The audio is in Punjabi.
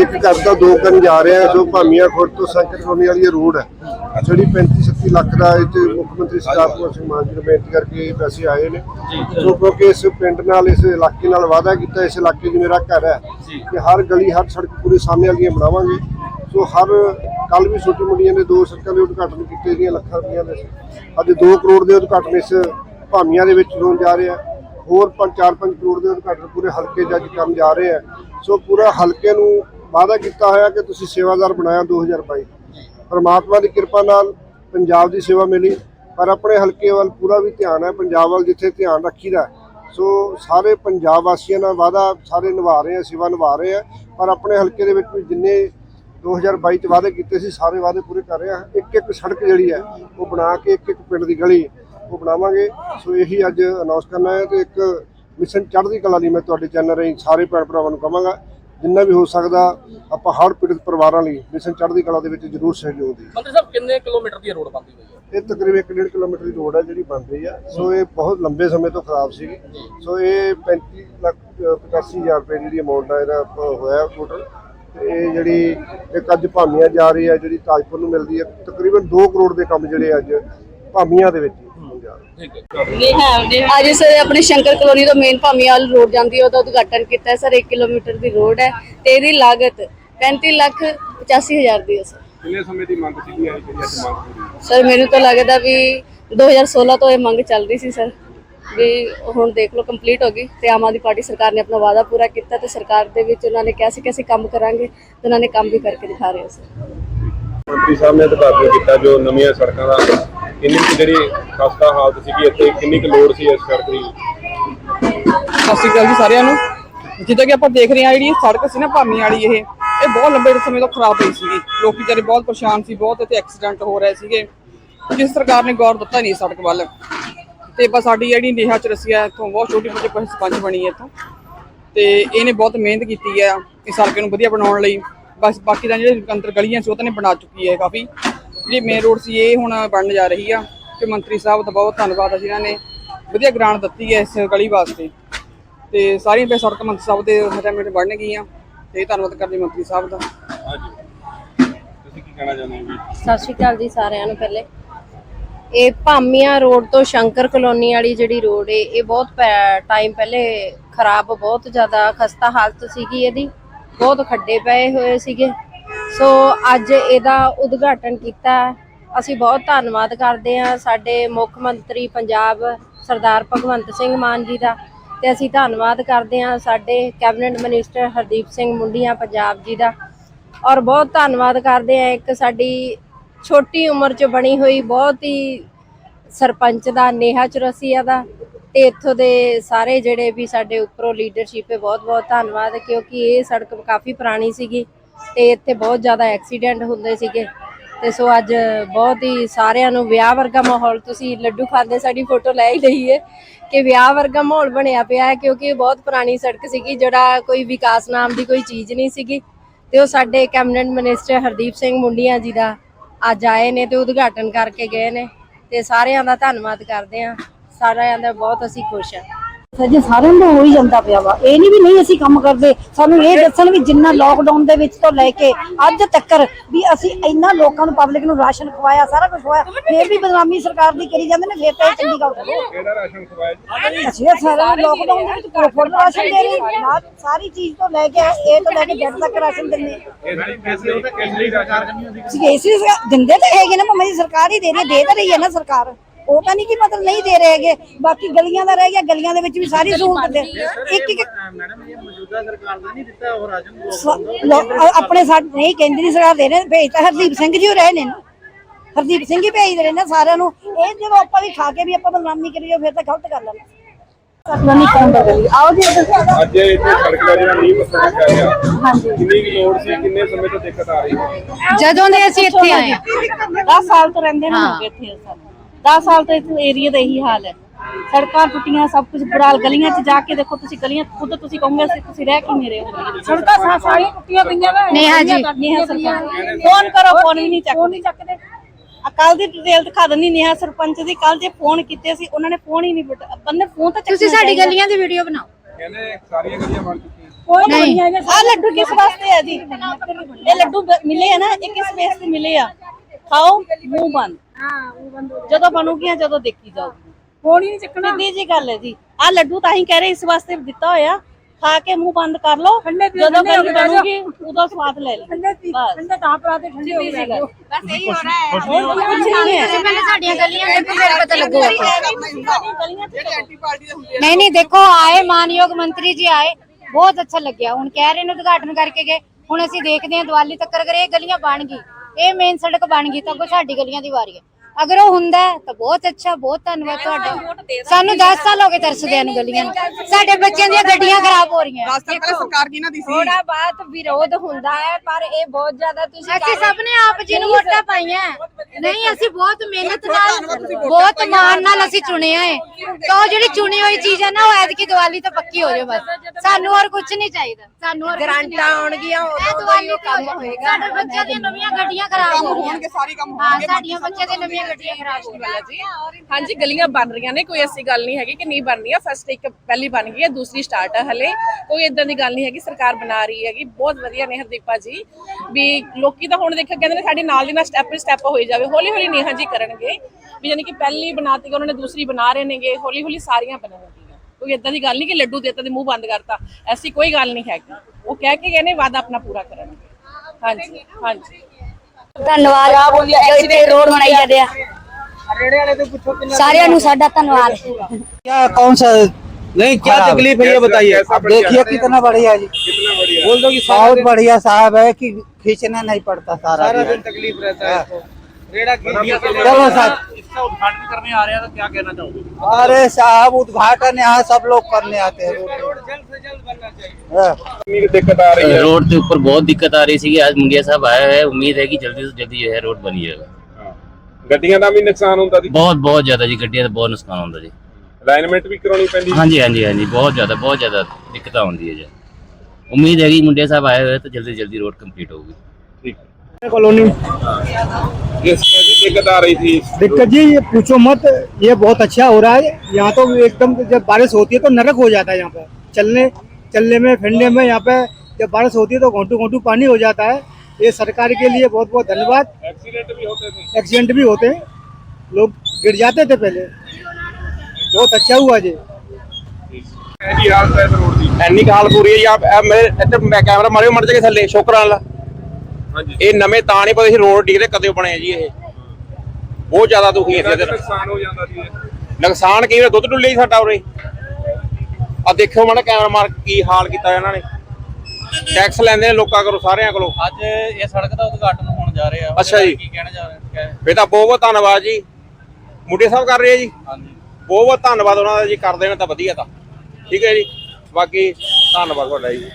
ਇੱਕ ਘਰ ਦਾ ਦੋ ਕਰਨ ਜਾ ਰਿਹਾ ਜੋ ਭਾਮੀਆਂ ਖੁਰਦ ਤੋਂ ਸੰਕਟ ਕਲੋਨੀ ਵਾਲੀ ਇਹ ਰੋਡ ਹੈ। ਜਿਹੜੀ 35 37 ਲੱਖ ਦਾ ਇਹ 'ਚ ਮੁੱਖ ਮੰਤਰੀ ਸਰਦਾਰ ਭਗਵੰਤ ਸਿੰਘ ਮਾਨ ਜੀ ਨੇ ਬੇਨਤੀ ਕਰਕੇ ਪੈਸੇ ਆਏ ਨੇ। ਸੋ ਕਿਉਂਕਿ ਇਸ ਪਿੰਡ ਨਾਲ, ਇਸ ਇਲਾਕੇ ਨਾਲ ਵਾਅਦਾ ਕੀਤਾ, ਇਸ ਇਲਾਕੇ 'ਚ ਮੇਰਾ ਘਰ ਹੈ ਕਿ ਹਰ ਗਲੀ, ਹਰ ਸੜਕ ਪੂਰੇ ਸਾਹਮਣੇ ਵਾਲੀਆਂ ਬਣਾਵਾਂਗੇ। ਸੋ ਹਰ ਕੱਲ ਵੀ ਛੋਟੀ ਮੁੰਡੀਆਂ ਨੇ ਦੋ ਸੜਕਾਂ ਦੇ ਉਦਘਾਟਨ ਕੀਤੇ ਜਿਹੜੀਆਂ ਲੱਖਾਂ ਰੁਪਈਆ ਦੇ। ਸੀ ਅੱਜ 2 ਕਰੋੜ ਦੇ ਉਦਘਾਟਨ ਇਸ ਭਾਮੀਆਂ ਦੇ ਵਿੱਚ ਹੋਣ ਜਾ ਰਿਹਾ ਹੋਰ ਹੋਰ 4-5 ਕਰੋੜ ਦੇ ਉਦਘਾਟਨ ਪੂਰੇ ਹਲਕੇ 'ਚ ਅੱਜ ਕਰਨ ਜਾ ਰਹੇ ਆ ਸੋ ਪੂਰਾ ਹਲਕੇ ਨੂੰ ਵਾਅਦਾ ਕੀਤਾ ਹੋਇਆ ਕਿ ਤੁਸੀਂ ਸੇਵਾਦਾਰ ਬਣਾਇਆ 2022 ਪਰਮਾਤਮਾ ਦੀ ਕਿਰਪਾ ਨਾਲ ਪੰਜਾਬ ਦੀ ਸੇਵਾ ਮਿਲੀ, ਪਰ ਆਪਣੇ ਹਲਕੇ ਵੱਲ ਪੂਰਾ ਵੀ ਧਿਆਨ ਹੈ, ਪੰਜਾਬ ਵੱਲ ਜਿੱਥੇ ਧਿਆਨ ਰੱਖੀਦਾ ਸੋ ਸਾਰੇ ਪੰਜਾਬ ਵਾਸੀਆਂ ਨਾਲ ਵਾਅਦਾ ਸਾਰੇ ਨਿਭਾ ਰਹੇ ਆ ਸੇਵਾ ਨਿਭਾ ਰਹੇ ਆ ਪਰ ਆਪਣੇ ਹਲਕੇ ਦੇ ਵਿੱਚ ਵੀ ਜਿੰਨੇ 2022 ਚ ਵਾਅਦੇ ਕੀਤੇ ਸੀ, ਸਾਰੇ ਵਾਅਦੇ ਪੂਰੇ ਕਰ ਰਹੇ ਆ ਇੱਕ ਇੱਕ ਸੜਕ ਜਿਹੜੀ ਹੈ, ਉਹ ਬਣਾ ਕੇ ਇੱਕ ਇੱਕ ਪਿੰਡ ਦੀ ਗਲੀ ਉਹ ਬਣਾਵਾਂਗੇ। ਸੋ ਇਹੀ ਅੱਜ ਅਨਾਉਂਸ ਕਰਨਾ ਹੈ ਤੇ ਇੱਕ ਮਿਸ਼ਨ ਚੜ੍ਹਦੀ ਕਲਾ ਲਈ ਮੈਂ ਤੁਹਾਡੇ ਚੈਨਲ ਰਾਹੀਂ ਸਾਰੇ ਭੈਣ ਭਰਾਵਾਂ ਨੂੰ ਕਹਾਂਗਾ। ਜਿੰਨਾ ਵੀ ਹੋ ਸਕਦਾ ਆਪਾਂ ਹੜ੍ਹ ਪੀੜਤ ਪਰਿਵਾਰਾਂ ਲਈ ਮਿਸ਼ਨ ਚੜ੍ਹਦੀ ਕਲਾ ਦੇ ਵਿੱਚ ਜ਼ਰੂਰ ਸਹਿਯੋਗ ਦਿਓ ਮੰਤਰੀ ਸਾਹਿਬ ਕਿੰਨੇ ਕਿਲੋਮੀਟਰ ਦੀ ਰੋਡ ਬਣਦੀ ਹੋਈ ਹੈ? ਇਹ ਤਕਰੀਬਨ 1.5 ਕਿਲੋਮੀਟਰ ਦੀ ਰੋਡ ਹੈ ਜਿਹੜੀ ਬਣ ਰਹੀ ਆ। ਸੋ ਇਹ ਬਹੁਤ ਲੰਬੇ ਸਮੇਂ ਤੋਂ ਖਰਾਬ ਸੀਗੀ। ਸੋ ਇਹ 35 ਲੱਖ ਅ, 85000 ਰੁਪਏ ਜਿਹੜੀ ਅਮਾਉਂਟ ਆ ਇਹਦਾ ਹੋਇਆ ਟੋਟਲ ਤੇ ਇਹ ਜਿਹੜੀ ਇੱਕ ਅੱਜ ਭਾਮੀਆਂ ਜਾ ਰਹੀ ਹੈ ਜਿਹੜੀ ਤਾਜਪੁਰ ਨੂੰ ਮਿਲਦੀ ਹੈ ਤਕਰੀਬਨ 2 ਕਰੋੜ ਦੇ ਕੰਮ ਜਿਹੜੇ ਅੱਜ ਭਾਮੀਆਂ ਦੇ ਵਿੱਚ ਅੱਜ ਸਰ ਆਪਣੇ ਸ਼ੰਕਰ ਕਲੋਨੀ ਤੋਂ ਮੇਨ ਭਾਮੀਵਾਲ ਰੋਡ ਜਾਂਦੀ ਹੈ ਉਹਦਾ ਉਦਘਾਟਨ ਕੀਤਾ ਹੈ ਸਰ 1 ਕਿਲੋਮੀਟਰ ਦੀ ਰੋਡ ਹੈ ਤੇ ਇਹਦੀ ਲਾਗਤ 35 ਲੱਖ 85 ਹਜ਼ਾਰ ਦੀ ਹੈ ਸਰ ਕਿੰਨੇ ਸਮੇਂ ਦੀ ਮੰਗ ਸੀਗੀ ਇਹ ਜਿਹੜੀ ਅੱਜ ਮੰਗ ਪੂਰੀ ਹੋਈ? ਸਰ ਮੈਨੂੰ ਤਾਂ ਲੱਗਦਾ ਵੀ 2016 ਤੋਂ ਇਹ ਮੰਗ ਚੱਲ ਰਹੀ ਸੀ ਸਰ ਵੀ ਹੁਣ ਦੇਖ ਲਓ ਕੰਪਲੀਟ ਹੋ ਗਈ ਤੇ ਆਮ ਆਦਮੀ ਪਾਰਟੀ ਸਰਕਾਰ ਨੇ ਆਪਣਾ ਵਾਅਦਾ ਪੂਰਾ ਕੀਤਾ ਤੇ ਸਰਕਾਰ ਦੇ ਵਿੱਚ ਉਹਨਾਂ ਨੇ ਕਿਹਾ ਸੀ ਕਿ ਅਸੀਂ ਕੰਮ ਕਰਾਂਗੇ ਤੇ ਉਹਨਾਂ ਨੇ ਕੰਮ ਵੀ ਕਰਕੇ ਦਿਖਾ ਰਹੇ ਸਰ ਮੰਤਰੀ ਸਾਹਿਬ ਨੇ ਉਦਘਾਟਨ ਕੀਤਾ ਜੋ ਨਵੀਆਂ ਸੜਕਾਂ ਦਾ ਕਿੰਨੀ ਕੁ ਜਿਹੜੀ ਖਸਤਾ ਹਾਲਤ ਸੀਗੀ ਇੱਥੇ ਕਿੰਨੀ ਕੁ ਲੋੜ ਸੀ ਇਸ ਸੜਕ ਦੀ? ਸਤਿ ਸ਼੍ਰੀ ਅਕਾਲ ਜੀ ਸਾਰਿਆਂ ਨੂੰ। ਜਿੱਦਾਂ ਕਿ ਆਪਾਂ ਦੇਖ ਰਹੇ ਹਾਂ, ਜਿਹੜੀ ਸੜਕ ਸੀ ਨਾ ਭਾਮੀ ਵਾਲੀ ਇਹ ਇਹ ਬਹੁਤ ਲੰਬੇ ਸਮੇਂ ਤੋਂ ਖਰਾਬ ਹੋਈ ਸੀਗੀ। ਲੋਕੀ ਜਿਹੜੇ ਬਹੁਤ ਪਰੇਸ਼ਾਨ ਸੀ, ਬਹੁਤ ਇੱਥੇ ਐਕਸੀਡੈਂਟ ਹੋ ਰਹੇ ਸੀਗੇ। ਜਿਸ ਸਰਕਾਰ ਨੇ ਗੌਰ ਦਿੱਤਾ ਨਹੀਂ ਸੜਕ ਵੱਲ। ਤੇ ਬਸ ਸਾਡੀ ਜਿਹੜੀ ਨੇਹਾ ਚਰਸੀਆ ਇੱਥੋਂ ਬਹੁਤ ਛੋਟੀ ਮੋਟੀ ਸਰਪੰਚ ਬਣੀ ਹੈ ਇੱਥੋਂ। ਤੇ ਇਹਨੇ ਬਹੁਤ ਮਿਹਨਤ ਕੀਤੀ ਹੈ ਇਸ ਸੜਕ ਨੂੰ ਵਧੀਆ ਬਣਾਉਣ ਲਈ। ਬਸ ਬਾਕੀ ਦਾ ਜਿਹੜੇ ਅੰਦਰ ਗਲੀਆਂ ਸੀ, ਉਹ ਤਾਂ ਨੇ ਬਣਾ ਚੁੱਕੀ ਹੈ ਕਾਫੀ। ਜਿਹੜੀ ਮੇਨ ਰੋਡ ਸੀ ਇਹ ਹੁਣ ਬਣਨ ਜਾ ਰਹੀ ਆ ਤੇ ਮੰਤਰੀ ਸਾਹਿਬ ਦਾ ਬਹੁਤ ਧੰਨਵਾਦ ਹੈ ਜਿਨ੍ਹਾਂ ਨੇ ਵਧੀਆ ਗ੍ਰਾਂਟ ਦਿੱਤੀ ਹੈ ਇਸ ਗਲੀ ਵਾਸਤੇ। ਤੇ ਸਾਰੀਆਂ ਪੇ ਸੜਕ ਮੰਤਰੀ ਸਾਹਿਬ ਦੇ ਹਦਾਇਤਾਂ ਬਣ ਗਈਆਂ। ਤੇ ਧੰਨਵਾਦ ਕਰਦੇ ਮੰਤਰੀ ਸਾਹਿਬ ਦਾ। ਹਾਂਜੀ। ਤੁਸੀਂ ਕੀ ਕਹਿਣਾ ਚਾਹੁੰਦੇ ਹੋ ਜੀ? ਸਤਿ ਸ਼੍ਰੀ ਅਕਾਲ ਜੀ ਸਾਰਿਆਂ ਨੂੰ ਪਹਿਲੇ। ਇਹ ਭਾਮੀਆਂ ਰੋਡ ਤੋਂ ਸ਼ੰਕਰ ਕਲੋਨੀ ਵਾਲੀ ਜਿਹੜੀ ਰੋਡ ਏ ਇਹ ਬਹੁਤ ਟਾਈਮ ਪਹਿਲੇ ਖਰਾਬ ਬਹੁਤ ਜ਼ਿਆਦਾ ਖਸਤਾ ਹਾਲਤ ਸੀਗੀ ਇਹਦੀ। ਬਹੁਤ ਖੱਡੇ ਪਏ ਹੋਏ ਸੀਗੇ। ਸੋ ਅੱਜ ਇਹਦਾ ਉਦਘਾਟਨ ਕੀਤਾ। ਅਸੀਂ ਬਹੁਤ ਧੰਨਵਾਦ ਕਰਦੇ ਹਾਂ ਸਾਡੇ ਮੁੱਖ ਮੰਤਰੀ ਪੰਜਾਬ, ਸਰਦਾਰ ਭਗਵੰਤ ਸਿੰਘ ਮਾਨ ਜੀ ਦਾ। ਤੇ ਅਸੀਂ ਧੰਨਵਾਦ ਕਰਦੇ ਹਾਂ ਸਾਡੇ ਕੈਬਨਿਟ ਮਿਨਿਸਟਰ ਹਰਦੀਪ ਸਿੰਘ ਮੁੰਡੀਆਂ ਪੰਜਾਬ ਜੀ ਦਾ। ਔਰ ਬਹੁਤ ਧੰਨਵਾਦ ਕਰਦੇ ਹਾਂ ਇੱਕ ਸਾਡੀ ਛੋਟੀ ਉਮਰ 'ਚ ਬਣੀ ਹੋਈ ਬਹੁਤ ਹੀ ਸਰਪੰਚ ਦਾ, ਨੇਹਾ ਚੁਰਸੀਆ ਦਾ। ਤੇ ਇੱਥੋਂ ਦੇ ਸਾਰੇ ਜਿਹੜੇ ਵੀ ਸਾਡੇ ਉੱਪਰੋਂ ਲੀਡਰਸ਼ਿਪ ਹੈ ਬਹੁਤ ਬਹੁਤ ਧੰਨਵਾਦ, ਕਿਉਂਕਿ ਇਹ ਸੜਕ ਕਾਫੀ ਪੁਰਾਣੀ ਸੀਗੀ। ਤੇ ਇੱਥੇ ਬਹੁਤ ਜ਼ਿਆਦਾ ਐਕਸੀਡੈਂਟ ਹੁੰਦੇ ਸੀਗੇ। ਤੇ ਸੋ ਅੱਜ ਬਹੁਤ ਹੀ ਸਾਰਿਆਂ ਨੂੰ ਵਿਆਹ ਵਰਗਾ ਮਾਹੌਲ, ਤੁਸੀਂ ਲੱਡੂ ਖਾਂਦੇ ਸਾਡੀ ਫੋਟੋ ਲੈ ਹੀ ਲਈ ਹੈ ਕਿ ਵਿਆਹ ਵਰਗਾ ਮਾਹੌਲ ਬਣਿਆ ਪਿਆ ਹੈ ਕਿਉਂਕਿ ਇਹ ਬਹੁਤ ਪੁਰਾਣੀ ਸੜਕ ਸੀਗੀ, ਜਿਹੜਾ ਕੋਈ ਵਿਕਾਸ ਨਾਮ ਦੀ ਕੋਈ ਚੀਜ਼ ਨਹੀਂ ਸੀਗੀ। ਤੇ ਉਹ ਸਾਡੇ ਕੈਬਨਿਟ ਮਿਨਿਸਟਰ ਹਰਦੀਪ ਸਿੰਘ ਮੁੰਡੀਆਂ ਜੀ ਦਾ ਅੱਜ ਆਏ ਨੇ ਤੇ ਉਦਘਾਟਨ ਕਰਕੇ ਗਏ ਨੇ। ਤੇ ਸਾਰਿਆਂ ਦਾ ਧੰਨਵਾਦ ਕਰਦੇ ਹਾਂ। ਸਾਰਿਆਂ ਦਾ ਬਹੁਤ ਅਸੀਂ ਖੁਸ਼ ਹਾਂ। ਸੱਜੇ ਸਾਰਿਆਂ ਨੂੰ ਹੋ ਹੀ ਜਾਂਦਾ ਪਿਆ ਵਾ। ਇਹ ਨਹੀਂ ਵੀ ਨਹੀਂ ਅਸੀਂ ਕੰਮ ਕਰਦੇ। ਸਾਨੂੰ ਇਹ ਦੱਸਣ ਵੀ ਜਿੰਨਾ ਲੋਕਡਾਊਨ ਦੇ ਵਿੱਚ ਤੋਂ ਲੈ ਕੇ ਅੱਜ ਤੱਕ ਵੀ ਅਸੀਂ ਇੰਨਾ ਲੋਕਾਂ ਨੂੰ ਪਬਲਿਕ ਨੂੰ ਰਾਸ਼ਨ ਖਵਾਇਆ ਸਾਰਾ ਕੁਝ ਖਵਾਇਆ ਫੇਰ ਵੀ ਬਦਨਾਮੀ ਸਰਕਾਰ ਦੀ ਕਰੀ ਜਾਂਦੇ ਨੇ ਫੇਰ ਤਾਂ ਇਹ ਚੰਗੀ ਗੱਲ। ਕਿਹੜਾ ਰਾਸ਼ਨ ਖਵਾਇਆ ਜੀ? ਅਸੀਂ ਲੋਕਡਾਊਨ ਦੇ ਵਿੱਚ ਰਾਸ਼ਨ ਦੇ ਰਹੇ ਨਾਲ ਸਾਰੀ ਚੀਜ਼ ਤੋਂ ਲੈ ਕੇ ਇਹ ਤੋਂ ਲੈ ਕੇ ਜੱਟ ਤੱਕ ਰਾਸ਼ਨ ਦਿੰਦੇ ਅਸੀਂ ਇਸੇ ਦਿੰਦੇ ਤਾਂ ਹੈਗੇ ਨਾ ਮਮਾ ਜੀ ਸਰਕਾਰ ਹੀ ਦੇ ਰਹੀ ਹੈ ਦੇ ਤਾਂ ਰਹੀ ਹੈ ਨਾ ਸਰਕਾਰ। ਉਹ ਤਾਂ ਨਹੀਂ ਕਿ ਮਤਲਬ ਨਹੀਂ ਦੇ ਰਹੇ ਹੈਗੇ। ਬਾਕੀ ਗਲੀਆਂ ਦਾ ਰਹਿ ਗਿਆ ਗਲੀਆਂ ਦੇ ਵਿੱਚ ਵੀ ਸਾਰੀ ਸਹੂਲਤ ਦੇ ਇੱਕ ਇੱਕ ਮੈਡਮ ਇਹ ਮੌਜੂਦਾ ਸਰਕਾਰ ਦਾ ਨਹੀਂ ਦਿੱਤਾ ਉਹ ਅ- ਆਪਣੇ ਸਾਡੇ ਨਹੀਂ ਕੇਂਦਰੀ ਦੀ ਸਰਕਾਰ ਦੇ ਰਹੇ ਨੇ, ਭੇਜ ਤਾਂ ਹਰਦੀਪ ਸਿੰਘ ਜੀ ਹੋ ਰਹੇ ਨੇ ਨਾ। ਹਰਦੀਪ ਸਿੰਘ ਹੀ ਭੇਜਦੇ ਰਹੇ ਨੇ ਸਾਰਿਆਂ ਨੂੰ। ਇਹ ਜਦੋਂ ਆਪਾਂ ਵੀ ਖਾ ਕੇ ਵੀ ਆਪਾਂ ਬਦਨਾਮੀ ਕਰੀਏ ਫਿਰ ਤਾਂ ਗਲਤ ਗੱਲ ਹੈ ਸਤਨਾ ਨਹੀਂ ਕੰਮ ਬਦਲੀ ਆਓ ਜੀ ਅੱਜ ਇੱਥੇ ਸੜਕ ਦਾ ਜਿਹੜਾ ਨੀਂਹ ਪੱਥਰ ਰੱਖਿਆ ਗਿਆ ਕਿੰਨੀ ਕੁ ਲੋੜ ਸੀ ਕਿੰਨੇ ਸਮੇਂ ਤੋਂ ਦਿੱਕਤ ਆ ਰਹੀ ਹੈ? ਜਦੋਂ ਦੇ ਅਸੀਂ ਇੱਥੇ ਆਏ ਆ 10 ਸਾਲ ਤੋਂ ਰਹਿੰਦੇ ਨੇ ਹੋਗੇ ਇੱਥੇ ਸਾਨੂੰ 10 ਸਾਲ ਤੋਂ ਇਸ ਏਰੀਆ ਦਾ ਇਹੀ ਹਾਲ ਹੈ। ਸੜਕਾਂ ਟੁੱਟੀਆਂ ਸਭ ਕੁਝ ਬੁਰਾਲ ਗਲੀਆਂ 'ਚ ਜਾ ਕੇ ਦੇਖੋ ਤੁਸੀਂ ਗਲੀਆਂ ਖੁਦ ਤੁਸੀਂ ਕਹੋਗੇ ਅਸੀਂ ਤੁਸੀਂ ਰਹਿ ਕੀ ਮੇਰੇ ਹੋ? ਸੜਕਾਂ ਸਾ- ਸਾਰੀਆਂ ਟੁੱਟੀਆਂ ਪਈਆਂ ਵਾ ਨੇਹਾ ਜੀ। ਨੇਹਾ ਸਰਕਾਰ ਫੋਨ ਕਰੋ ਫੋਨ ਵੀ ਨਹੀਂ ਚੱਕਦੇ। ਚੱਕਦੇ। ਕੱਲ ਦੀ ਡਿਟੇਲ ਦਿਖਾ ਦਿੰਨੀ ਨੇਹਾ ਸਰਪੰਚ ਦੀ। ਕੱਲ ਜੇ ਫੋਨ ਕੀਤੇ ਸੀ ਉਹਨਾਂ ਨੇ ਫੋਨ ਹੀ ਨਹੀਂ ਬਟ ਬੰਦੇ ਫੋਨ ਤਾਂ ਤੁਸੀਂ ਸਾਡੀ ਚਾਹੀਦਾ। ਗਲੀਆਂ ਦੀ ਵੀਡੀਓ ਬਣਾਓ। ਕਹਿੰਦੇ ਸਾਰੀਆਂ ਗਲੀਆਂ ਬਣ ਚੁੱਕੀਆਂ। ਨਹੀਂ ਆ ਲੱਡੂ ਕਿਸ ਵਾਸਤੇ ਹੈ ਜੀ? ਇਹ ਲੱਡੂ ਬ- ਮਿਲੇ ਆ ਨਾ ਇਹ ਕਿਸ ਬੇਸ ਤੇ ਮਿਲੇ ਆ। ਖਾਓ ਮੂੰਹ ਬੰਦ ਜਦੋਂ ਬਣੂਗੀਆਂ ਜਦੋਂ ਦੇਖੀ ਜਾਊਗੀ ਫੋਨ ਹੀ ਨਹੀਂ ਚੱਕਣਾ ਸਿੱਧੀ ਜੀ ਗੱਲ ਹੈ ਜੀ ਆ ਲੱਡੂ ਤਾਂ ਹੀ ਕਹਿ ਰਹੇ ਇਸ ਵਾਸਤੇ ਦਿੱਤਾ ਹੋਇਆ ਖਾ ਕੇ ਮੂੰਹ ਬੰਦ ਕਰ ਲਓ ਠੰਡੇ ਪੀਓ, ਜਦੋਂ ਠੰਡੇ ਹੋ ਗੱਲ ਕੇ ਬਣੂਗੀ ਉਦੋਂ ਸਵਾਦ ਲੈ ਲਓ ਠੰਡੇ ਪੀ ਬਸ। ਠੰਡੇ ਤਾਂ ਪਰਾਤੇ ਠੰਡੇ ਹੋ ਸਿੱਧੀ ਗਏ ਜੀ ਗੱਲ ਬਸ ਇਹੀ ਹੋ ਰਹਾ ਹੈ ਹੋਰ ਕੁਝ ਨਹੀਂ ਹੈ ਪਹਿਲੇ ਸਾਡੀਆਂ ਗਲੀਆਂ ਦੇਖੋ ਫਿਰ ਪਤਾ ਲੱਗੂਗਾ ਗਲੀਆਂ ਚ ਚਲੋ। ਨਹੀਂ ਨਹੀਂ ਦੇਖੋ ਆਏ ਮਾਨਯੋਗ ਮੰਤਰੀ ਜੀ ਆਏ ਬਹੁਤ ਅੱਛਾ ਲੱਗਿਆ ਹੁਣ ਕਹਿ ਰਹੇ ਨੇ ਉਦਘਾਟਨ ਕਰਕੇ ਗਏ ਹੁਣ ਅਸੀਂ ਦੇਖਦੇ ਹਾਂ ਦੀਵਾਲੀ ਤੱਕ ਅਗਰ ਇਹ ਗਲੀਆਂ ਬਣ ਗਈ ਇਹ ਮੇਨ ਸੜਕ ਬਣ ਗਈ ਤਾਂ ਅੱਗੋਂ ਸਾਡੀ ਗਲੀਆਂ ਦੀ ਵਾਰੀ ਹੈ। ਅਗਰ ਉਹ ਹੁੰਦਾ ਹੈ ਤਾਂ ਬਹੁਤ ਅੱਛਾ ਬਹੁਤ ਧੰਨਵਾਦ ਤੁਹਾਡਾ। ਸਾਨੂੰ 10 ਸਾਲ ਹੋ ਗਏ ਤਰਸਦਿਆਂ ਨੂੰ ਗਲੀਆਂ ਨੂੰ। ਸਾਡੇ ਬੱਚਿਆਂ ਦੀਆਂ ਗੱਡੀਆਂ ਖਰਾਬ ਹੋ ਰਹੀਆਂ। ਰਾਸਤਾ ਪਹਿਲਾਂ ਸਰਕਾਰ ਕਿਹਨਾਂ ਦੀ ਸੀ। ਥੋੜਾ ਬਾਤ ਵਿਰੋਧ ਹੁੰਦਾ ਹੈ ਪਰ ਇਹ ਬਹੁਤ ਜ਼ਿਆਦਾ ਤੁਸੀਂ ਅਸੀਂ ਸਭ ਨੇ ਆਪ ਜੀ ਨੂੰ ਵੋਟਾਂ ਪਾਈਆਂ। ਨਹੀਂ ਅਸੀਂ ਬਹੁਤ ਮਿਹਨਤ ਨਾਲ ਬਹੁਤ ਮਾਣ ਨਾਲ ਅਸੀਂ ਚੁਣਿਆ ਹੈ। ਤਾਂ ਉਹ ਜਿਹੜੀ ਚੁਣੀ ਹੋਈ ਚੀਜ਼ ਹੈ ਨਾ ਉਹ ਐਤਕੀ ਦੀਵਾਲੀ ਤੇ ਪੱਕੀ ਹੋ ਜਾਏ ਬਸ। ਸਾਨੂੰ ਹੋਰ ਕੁਝ ਨਹੀਂ ਚਾਹੀਦਾ। ਸਾਨੂੰ ਹੋਰ ਗ੍ਰਾਂਟਾਂ ਆਉਣਗੀਆਂ ਉਦੋਂ ਦੀਵਾਲੀ ਹੀ ਕੰਮ ਹੋਏਗਾ। ਸਾਡੇ ਬੱਚਿਆਂ ਦੀਆਂ ਨਵੀਆਂ ਗੱਡੀਆਂ ਖਰਾਬ ਹੋ ਰਹੀਆਂ। ਹੋਣਗੇ ਸਾਰੀ ਕੰਮ ਹਾਂ ਹੋਣਗੇ ਸਾਡੀਆਂ ਬੱਚਿਆਂ ਦੀਆਂ ਨਵੀਆਂ ਗੱਡੀਆਂ ਖਰਾਬ ਹੋ ਰਹੀਆਂ ਜੀ। ਹਾਂਜੀ, ਗਲੀਆਂ ਬਣ ਰਹੀਆਂ ਨੇ, ਕੋਈ ਐਸੀ ਗੱਲ ਨਹੀਂ ਹੈਗੀ ਕਿ ਨਹੀਂ ਬਣ ਰਹੀਆਂ ਫਸਟ ਇੱਕ ਪਹਿਲੀ ਬਣ ਗਈ ਹੈ, ਦੂਸਰੀ ਸਟਾਰਟ ਹੈ ਹਲੇ। ਕੋਈ ਇਦਾਂ ਦੀ ਗੱਲ ਨਹੀਂ ਹੈਗੀ, ਸਰਕਾਰ ਬਣਾ ਰਹੀ ਹੈਗੀ। ਬਹੁਤ ਵਧੀਆ ਨੇ ਹਰਦੀਪਾ ਜੀ। ਵੀ ਲੋਕੀ ਤਾਂ ਹੁਣ ਦੇਖੋ ਕਹਿੰਦੇ ਨੇ ਸਾਡੇ ਨਾਲ ਦੀ ਨਾਲ ਸਟੈਪ ਸਟੈਪ ਹੋਈ ਜਾਵੇ। ਹੌਲੀ ਹੌਲੀ ਨੇਹਾ ਜੀ ਕਰਨਗੇ। ਵੀ ਯਾਨੀ ਕਿ ਪਹਿਲੀ ਬਣਾਤੀ, ਉਹਨਾਂ ਨੇ ਦੂਸਰੀ ਬਣਾ ਰਹੇ ਨੇਗੇ। ਹੌਲੀ ਹੌਲੀ ਸਾਰੀਆਂ ਬਣਨਗੀਆਂ ਕੋਈ ਇਦਾਂ ਦੀ ਗੱਲ ਨਹੀਂ ਕਿ ਲੱਡੂ ਦੇਤਾ ਤੇ ਮੂੰਹ ਬੰਦ ਕਰਤਾ। ਐਸੀ ਕੋਈ ਗੱਲ ਨਹੀਂ ਹੈਗੀ। ਉਹ ਕਹਿ ਕੇ ਗਏ ਨੇ ਵਾਦਾ ਆਪਣਾ ਪੂਰਾ ਕਰਨਗੇ। ਹਾਂਜੀ ਹਾਂਜੀ। ਧੰਨਵਾਦ ਜੋ ਇੱਥੇ ਰੋਡ ਬਣਾਈ ਜਾਂਦੇ ਆ ਰੇੜੇ ਵਾਲੇ ਤੋਂ ਪੁੱਛੋ ਕਿੰਨਾ ਸਾਰਿਆਂ ਨੂੰ ਸਾਡਾ ਧੰਨਵਾਦ क्या कौन सा नहीं क्या तकलीफ है ये बताइए कैसा अब बढ़िया? देखिए कितना बढ़िया जी कितना बढ़िया बोल दो कि बहुत बढ़िया साहब है कि खींचना नहीं पड़ता सारा सारा दिन। दिन तकलीफ रहता है इसको रेड़ा खींच दिया तो चलो साहब इसका उद्घाटन करने आ रहे हैं तो क्या कहना चाहोगे अरे साहब उद्घाटन यहाँ सब लोग करने आते हैं रोड रोड जल्द से जल्द बनना चाहिए हाँ। कितनी दिक्कत आ रही है रोड के ऊपर बहुत दिक्कत आ रही थी आज मुंडिया साहब आए हैं उम्मीद है कि जल्दी से जल्दी जो है रोड बनी जाएगा ਹਾਂ। ਗੱਡੀਆਂ ਦਾ ਵੀ ਨੁਕਸਾਨ ਹੁੰਦਾ ਸੀ बहुत बहुत ज्यादा जी गड्डियां ਦਾ ਬਹੁਤ ਨੁਕਸਾਨ ਹੁੰਦਾ ਜੀ ਅਲਾਈਨਮੈਂਟ ਵੀ ਕਰਾਉਣੀ ਪੈਂਦੀ ਹਾਂਜੀ ਹਾਂਜੀ ਹਾਂਜੀ ਬਹੁਤ ਜ਼ਿਆਦਾ ਬਹੁਤ ਜ਼ਿਆਦਾ ਦਿੱਕਤਾਂ ਹੁੰਦੀ ਹੈ ਜੀ ਉਮੀਦ ਹੈ ਕਿ ਮੁੰਡਿਆ ਸਾਹਿਬ ਆਏ ਹੋਏ ਤਾਂ ਜਲਦੀ ਜਲਦੀ रोड कंप्लीट होगी ठीक कॉलोनी जिस कैसी दिक्कत आ रही थी दिक्कत जी ये पूछो मत ये बहुत अच्छा हो रहा है यहाँ तो एकदम जब बारिश होती है तो नरक हो जाता है यहाँ पे चलने चलने में फिरने में यहाँ पे जब बारिश होती है तो घंटू घंटू पानी हो जाता है ये सरकार के लिए बहुत बहुत धन्यवाद एक्सीडेंट भी होते थे एक्सीडेंट भी होते हैं लोग गिर जाते थे पहले बहुत अच्छा हुआ जी ऐसी हालत है इस रोड की ਇੰਨੀ ਕੁ ਹਾਲ ਪੂਰੀ ਹੈ ਜੀ ਆਪ ਇਹ ਮੇਰੇ ਇੱਧਰ ਮੈਂ ਕੈਮਰਾ ਮਾਰਿਓ ਮੜ ਜਾ ਥੱਲੇ ਸ਼ੁਕਰਾਂ ਵਾਲਾ ਹਾਂਜੀ ਇਹ ਨਵੇਂ ਤਾਂ ਨਹੀਂ ਪਤਾ ਸੀ ਰੋਡ ਡਿੱਗਦੇ ਕਦੇ ਬਣੇ ਜੀ ਇਹ। ਬਹੁਤ ਜ਼ਿਆਦਾ ਦੁਖੀ ਹੈ ਇਹਦਾ ਨਾਲ। ਨੁਕਸਾਨ ਹੋ ਜਾਂਦਾ ਸੀ ਇਹ। ਨੁਕਸਾਨ ਕੀ ਹੋਇਆ? ਦੁੱਧ ਡੁੱਲੇ ਹੀ ਸਾਡਾ ਉਰੇ। ਆ ਦੇਖਿਓ ਮਾੜਾ ਕੈਮਰਾ ਮਾਰ ਕੇ ਹਾਲ ਕੀਤਾ ਇਹਨਾਂ ਨੇ। ਟੈਕਸ ਲੈਂਦੇ ਨੇ ਲੋਕਾਂ ਕੋਲੋਂ ਸਾਰਿਆਂ ਕੋਲੋਂ। ਅੱਜ ਇਹ ਸੜਕ ਦਾ ਉਦਘਾਟਨ ਹੋਣ ਜਾ ਰਿਹਾ। ਅੱਛਾ ਜੀ। ਕੀ ਕਹਿਣਾ ਜਾ ਰਹੇ? ਹੋ ਫੇ ਤਾਂ ਬਹੁਤ ਬਹੁਤ ਧੰਨਵਾਦ ਜੀ। ਮੁੰਡੇ ਸਾਹਿਬ ਕਰ ਰਹੇ ਆ ਜੀ? ਬਹੁਤ ਬਹੁਤ ਧੰਨਵਾਦ ਉਹਨਾਂ ਦਾ ਜੀ ਕਰਦੇ ਨੇ ਤਾਂ ਵਧੀਆ ਤਾਂ। ਠੀਕ ਹੈ ਜੀ। ਬਾਕੀ ਧੰਨਵਾਦ ਤੁਹਾਡਾ ਜੀ।